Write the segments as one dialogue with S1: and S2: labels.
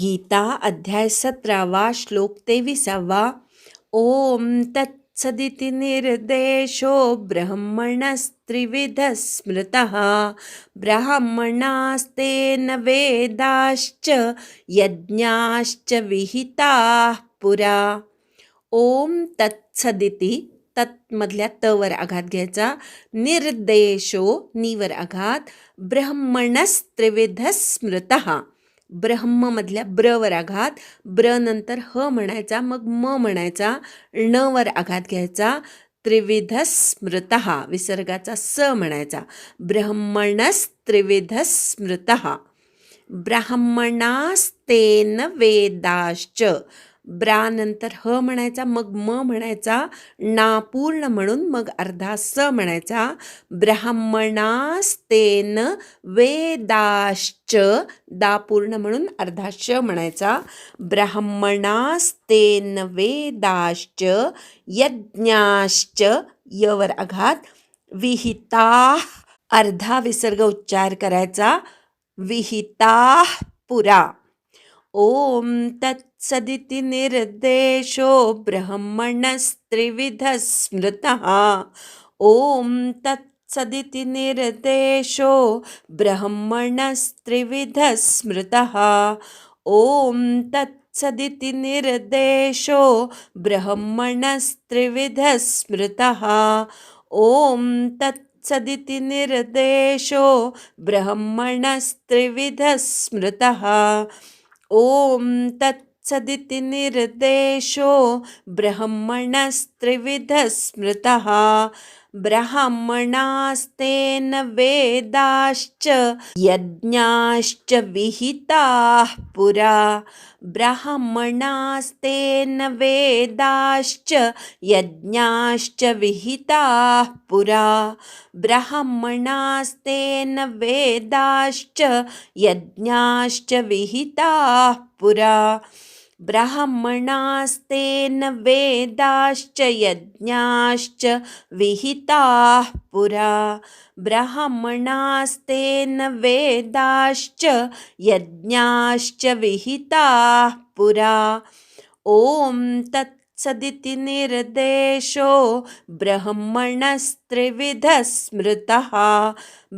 S1: गीता अध्याय सतरावा श्लोक तेविसावा. ओम तत्सदिति निर्देशो ब्रह्मणस्त्रिविधः स्मृतः ब्राह्मणास्तेन वेदाश्च यज्ञाश्च विहिताः पुरा. ओम तत्सदिति तत्मधल्या तवर आघात घ्यायचा. निर्देशो नीवर आघात ब्रह्मणस्त्रिविध स्मृतः ब्रह्ममधल्या ब्रवर आघात ब्र नंतर ह म्हणायचा मग म म्हणायचा णवर आघात घ्यायचा त्रिविध स्मृत विसर्गाचा स म्हणायचा. ब्रह्मणस्त्रिविध स्मृत ब्राह्मणास्तेन वेदाश्च ब्रा नंतर ह म्हणायचा मग म म्हणायचा ना पूर्ण म्हणून मग अर्धा स म्हणायचा. ब्राह्मणास्तेन वेदाश्च दा पूर्ण म्हणून अर्धा श म्हणायचा. ब्राह्मणास्तेन वेदाश्च यज्ञाश्च यवर आघात विहिता अर्धा विसर्ग उच्चार करायचा. विहिता पुरा. ॐ तत्सदिति निर्देशो ब्रह्मणस्त्रिविधः स्मृतः ॐ तत्सदिति निर्देशो ब्रह्मणस्त्रिविधः स्मृतः ॐ तत्सदिति निर्देशो ब्रह्मणस्त्रिविधः स्मृतः ॐ तत्सदिति निर्देशो ब्रह्मणस्त्रिविधः स्मृतः ॐ तत्सदिति निर्देशो ब्रह्मणस्त्रिविधः स्मृतः ब्राह्मणास्तेन वेदाश्च यज्ञाश्च विहिताः पुरा। ब्राह्मणास्तेन वेदाश्च यज्ञाश्च विहिताः पुरा। ब्राह्मणास्तेन वेदाश्च यज्ञाश्च विहिताः पुरा ब्राह्मणास्तेन वेदाश्च यज्ञाश्च विहिताः पुरा। ब्राह्मणास्तेन वेदाश्च यज्ञाश्च विहिताः पुरा। ॐ सदिति निर्देशो ब्रह्मणस्त्रिविधः स्मृतः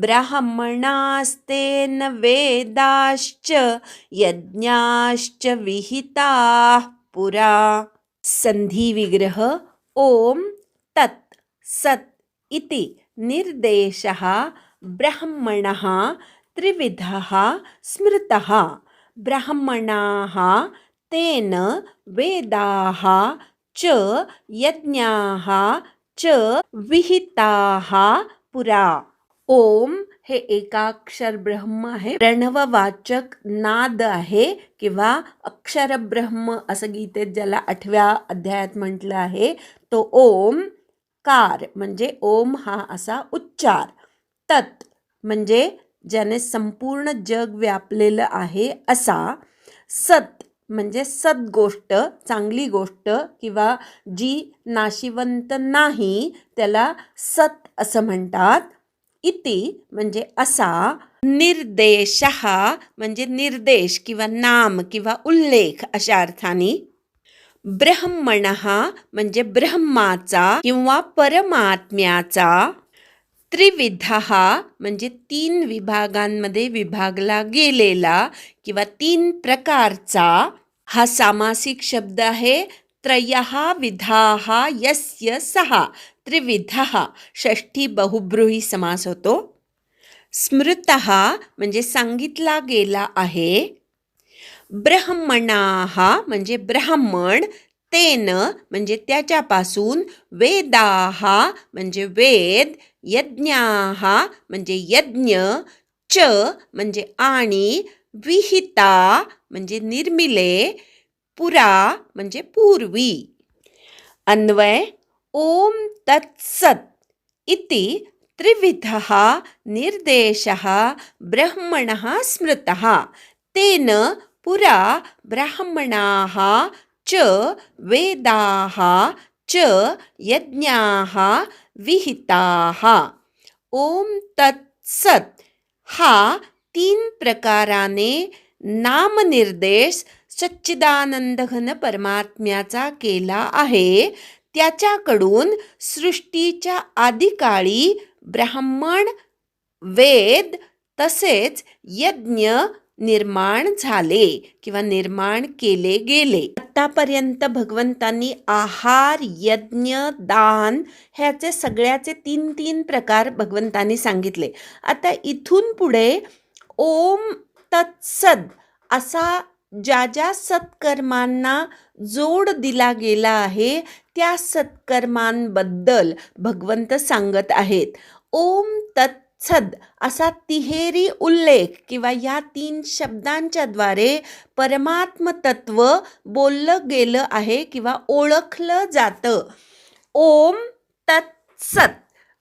S1: ब्राह्मणास्तेन वेदाश्च यज्ञाश्च विहिताः पुरा। सन्धिविग्रह ॐ तत् सत् इति निर्देशः ब्राह्मणः त्रिविधः स्मृतः। ब्राह्मणाः तेन वेदाः च यज्ञाः च विहिताः पुरा। ओम हे एकाक्षर ब्रह्म आहे प्रणववाचक नाद आहे किंवा अक्षर ब्रह्म असं गीतेत ज्याला आठव्या अध्यायात म्हटलं आहे तो ओम कार म्हणजे ओम हा असा उच्चार तत् म्हणजे ज्याने संपूर्ण जग व्यापलेलं आहे असा सत म्हणजे सद गोष्ट चांगली गोष्ट किंवा जी नाशिवंत नाही त्याला सत असं म्हणतात. इति म्हणजे असा निर्देश म्हणजे निर्देश किंवा नाम किंवा उल्लेख अशा अर्थाने. ब्रह्मण म्हणजे ब्रह्माचा किंवा परमात्म्याचा. त्रिविध म्हणजे तीन विभागांमध्ये विभागला गेलेला किंवा तीन प्रकारचा हा सामासिक शब्द आहे. त्रयः विधाः यस्य सहा त्रिविध षष्ठी बहुब्रूही समास होतो. स्मृत म्हणजे सांगितला गेला आहे. ब्रह्मणा म्हणजे ब्राह्मण. तेन म्हणजे त्याच्यापासून वेदाः म्हणजे वेद यज्ञाः म्हणजे यज्ञ च म्हणजे आणि विहिता म्हणजे निर्मिले पुरा म्हणजे पूर्वी. अन्वय ओम तत्सत इति त्रिविधः निर्देशः ब्रह्मणः स्मृतः. तेन पुरा ब्राह्मणाः च वेदाः च यज्ञाः विहिताः। ओम तत्सत। हा तीन प्रकाराने नामनिर्देश सच्चिदानंद घन परमात्म्याचा केला आहे. त्याच्याकडून सृष्टीच्या आदिकाळी ब्राह्मण वेद तसेच यज्ञ निर्माण झाले किंवा निर्माण केले गेले. आतापर्यंत भगवंतांनी आहार यज्ञ दान ह्याचे सगळ्याचे तीन तीन प्रकार भगवंतांनी सांगितले. आता इथून पुढे ओम तत्सद असा ज्या ज्या सत्कर्मांना जोड दिला गेला आहे त्या सत्कर्मांबद्दल भगवंत सांगत आहेत. ओम तत् छद असा तिहेरी उल्लेख किंवा या तीन शब्दांच्या द्वारे परमात्म तत्व बोललं गेलं आहे किंवा ओळखलं जातं. ओम तत्सत.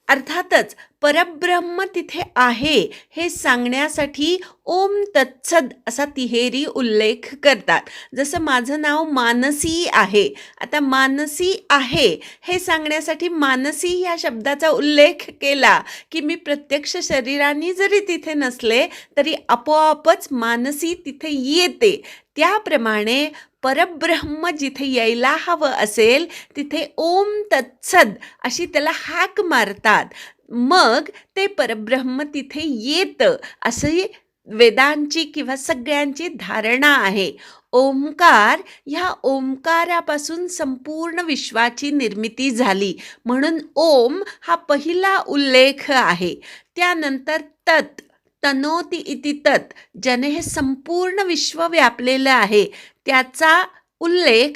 S1: अर्थातच परब्रह्म तिथे आहे हे सांगण्यासाठी ओम तत्सद असा तिहेरी उल्लेख करतात. जसं माझं नाव मानसी आहे आता मानसी आहे हे सांगण्यासाठी मानसी ह्या शब्दाचा उल्लेख केला की मी प्रत्यक्ष शरीराने जरी तिथे नसले तरी आपोआपच मानसी तिथे येते. त्याप्रमाणे परब्रह्म जिथे यायला हवं असेल तिथे ओम तत्सद अशी त्याला हाक मारतात. मग ते परब्रह्म तिथे येतं असंही वेदांची किंवा सगळ्यांची धारणा आहे. ओंकार ह्या ओंकारापासून संपूर्ण विश्वाची निर्मिती झाली. म्हणून ओम हा पहिला उल्लेख आहे. त्यानंतर तत् तनोती इति तत् ज्याने हे संपूर्ण विश्व व्यापलेलं आहे. त्याचा उल्लेख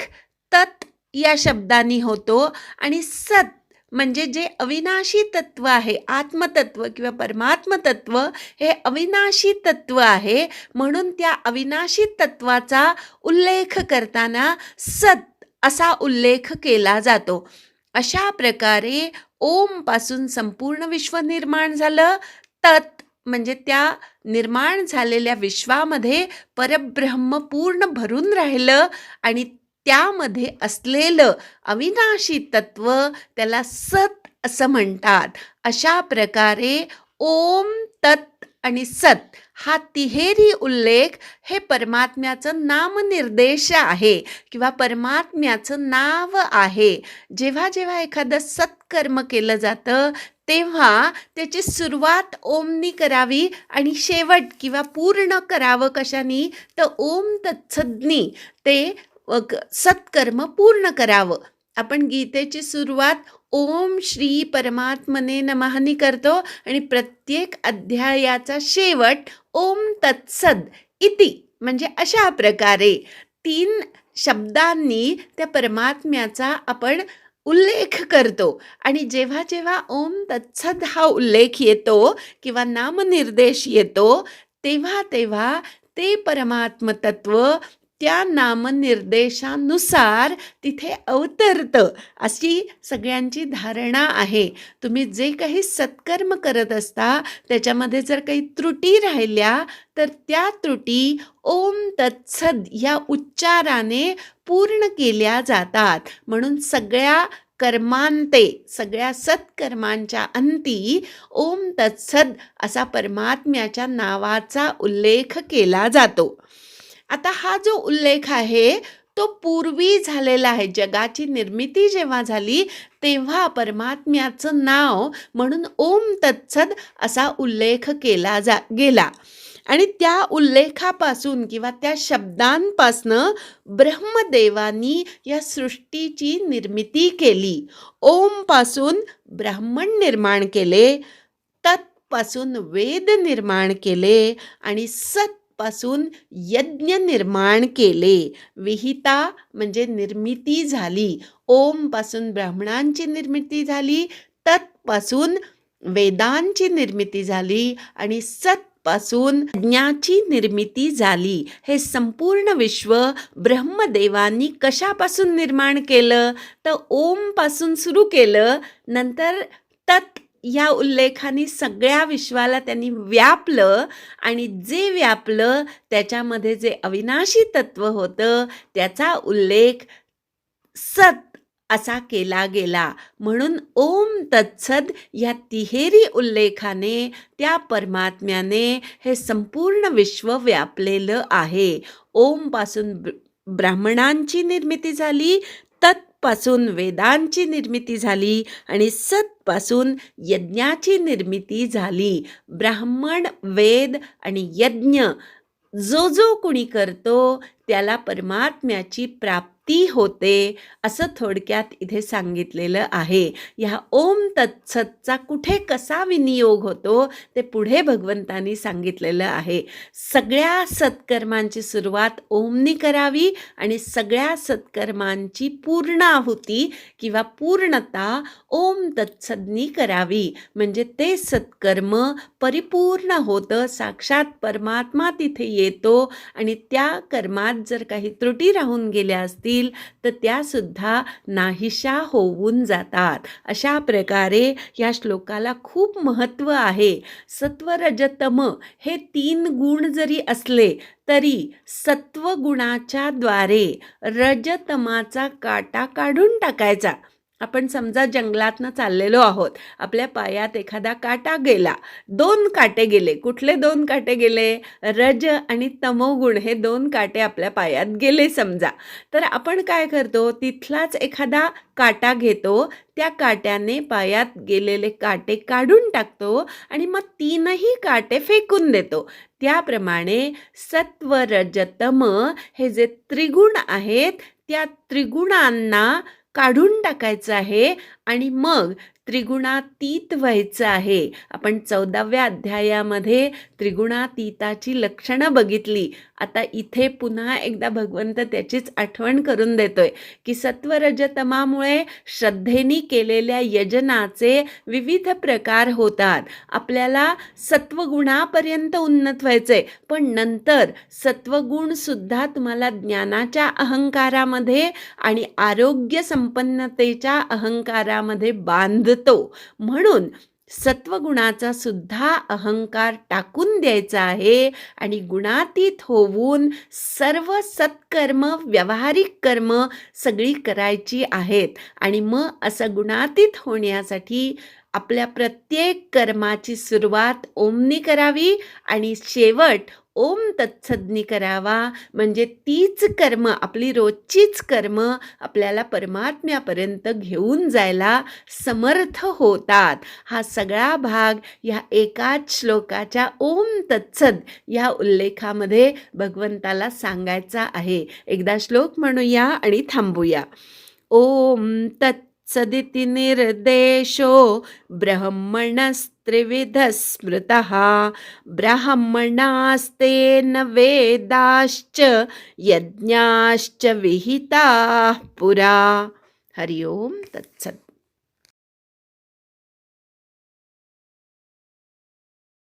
S1: तत् या शब्दाने होतो आणि सत म्हणजे जे अविनाशी तत्व आहे आत्मतत्व किंवा परमात्मतत्व हे अविनाशी तत्व आहे. म्हणून त्या अविनाशी तत्वाचा उल्लेख करताना सत असा उल्लेख केला जातो. अशा प्रकारे ओमपासून संपूर्ण विश्व निर्माण झालं. तत् म्हणजे त्या निर्माण झालेल्या विश्वामध्ये परब्रह्म पूर्ण भरून राहिलं आणि त्यामध्ये असलेलं अविनाशी तत्व त्याला सत असं म्हणतात. अशा प्रकारे ओम तत् आणि सत हा तिहेरी उल्लेख हे परमात्म्याचं नामनिर्देश आहे किंवा परमात्म्याचं नाव आहे. जेव्हा जेव्हा एखादं सत्कर्म केलं जातं तेव्हा त्याची सुरुवात ओमनी करावी आणि शेवट किंवा पूर्ण करावं कशानी? तर ओम तत्सदनी ते सत्कर्म पूर्ण करावं. आपण गीतेची सुरुवात ओम श्री परमात्मने नमहानी करतो आणि प्रत्येक अध्यायाचा शेवट ओम तत्सद इति म्हणजे अशा प्रकारे. तीन शब्दांनी त्या परमात्म्याचा आपण उल्लेख करतो. आणि जेव्हा जेव्हा ओम तत्सद हा उल्लेख येतो किंवा नामनिर्देश येतो तेव्हा तेव्हा ते परमात्म तत्व त्या नामनिर्देशानुसार तिथे अवतरतं अशी सगळ्यांची धारणा आहे. तुम्ही जे काही सत्कर्म करत असता त्याच्यामध्ये जर काही त्रुटी राहिल्या तर त्या त्रुटी ओम तत्सद या उच्चाराने पूर्ण केल्या जातात. म्हणून सगळ्या कर्मांते सगळ्या सत्कर्मांच्या अंती ओम तत्सद असा परमात्म्याच्या नावाचा उल्लेख केला जातो. आता हा जो उल्लेख आहे तो पूर्वी झालेला आहे. जगाची निर्मिती जेव्हा झाली तेव्हा परमात्म्याचं नाव म्हणून ओम तत्सद असा उल्लेख केला जा गेला. आणि त्या उल्लेखापासून किंवा त्या शब्दांपासनं ब्रह्मदेवानी या सृष्टीची निर्मिती केली. ओमपासून ब्राह्मण निर्माण केले तत्पासून वेद निर्माण केले आणि सत पासून यज्ञ निर्माण केले. विहिता म्हणजे निर्मिती झाली. ओमपासून ब्राह्मणांची निर्मिती झाली. तत्पासून वेदांची निर्मिती झाली. आणि सत पासून ज्ञाची निर्मिती झाली. हे संपूर्ण विश्व ब्रह्मदेवांनी कशापासून निर्माण केलं? तर ओमपासून सुरू केलं. नंतर तत् या उल्लेखाने सगळ्या विश्वाला त्यांनी व्यापलं आणि जे व्यापलं त्याच्यामध्ये जे अविनाशी तत्व होतं त्याचा उल्लेख सत असा केला गेला. म्हणून ओम तत्सद या तिहेरी उल्लेखाने त्या परमात्म्याने हे संपूर्ण विश्व व्यापलेलं आहे. ओमपासून ब्र ब्राह्मणांची निर्मिती झाली पासून वेदांची निर्मिती झाली आणि सतपासून यज्ञाची निर्मिती झाली. ब्राह्मण वेद आणि यज्ञ जो जो कुणी करतो त्याला परमात्म्याची प्राप्ती ती होते असं थोडक्यात इथे सांगितलेलं आहे. ह्या ओम तत्सतचा कुठे कसा विनियोग होतो ते पुढे भगवंतांनी सांगितलेलं आहे. सगळ्या सत्कर्मांची सुरुवात ओमनी करावी आणि सगळ्या सत्कर्मांची पूर्णाहुती किंवा पूर्णता ओम तत्सदनी करावी. म्हणजे ते सत्कर्म परिपूर्ण होतं साक्षात परमात्मा तिथे येतो आणि त्या कर्मात जर काही त्रुटी राहून गेल्या असतील तर त्यासुद्धा नाहीशा होऊन जातात. अशा प्रकारे या श्लोकाला खूप महत्त्व आहे. सत्वरजतम हे तीन गुण जरी असले तरी सत्वगुणाच्या द्वारे रजतमाचा काटा काढून टाकायचा. आपण समजा जंगलातनं चाललेलो आहोत आपल्या पायात एखादा काटा गेला दोन काटे गेले. कुठले दोन काटे गेले? रज आणि तमोगुण हे दोन काटे आपल्या पायात गेले समजा. तर आपण काय करतो? तिथलाच एखादा काटा घेतो त्या काट्याने पायात गेलेले काटे काढून टाकतो आणि मग तीनही काटे फेकून देतो. त्याप्रमाणे सत्व रजतम हे जे त्रिगुण आहेत त्या त्रिगुणांना काढून टाकायचं आहे आणि मग त्रिगुणातीत व्हायचं आहे. आपण चौदाव्या अध्यायामध्ये त्रिगुणातीताची लक्षणं बघितली. आता इथे पुन्हा एकदा भगवंत त्याचीच आठवण करून देतोय की सत्वरजतमामुळे श्रद्धेनी केलेल्या यजनाचे विविध प्रकार होतात. आपल्याला सत्वगुणापर्यंत उन्नत व्हायचंय. पण नंतर सत्वगुणसुद्धा तुम्हाला ज्ञानाच्या अहंकारामध्ये आणि आरोग्य संपन्नतेच्या अहंकारामध्ये बांध म्हणून सत्वगुणाचा सुद्धा अहंकार टाकून द्यायचा आहे आणि गुणातीत होऊन सर्व सत्कर्म व्यावहारिक कर्म सगळी करायची आहेत. आणि मग असं गुणातीत होण्यासाठी आपल्या प्रत्येक कर्माची सुरुवात ओमनी करावी आणि शेवट ओम तत्सज्ञी करावा. म्हणजे तीच कर्म आपली रोजचीच कर्म आपल्याला परमात्म्यापर्यंत घेऊन जायला समर्थ होतात. हा सगळा भाग ह्या एकाच श्लोकाच्या ओम तत्सद ह्या उल्लेखामध्ये भगवंताला सांगायचा आहे. एकदा श्लोक म्हणूया आणि थांबूया. ओम तत् सदिति निर्देशो ब्रह्मणस्त्रिविधस्मृतः। ब्राह्मणास्तेन वेदाश्च यज्ञाश्च विहिताः पुरा। हरि ओं तत्सत्।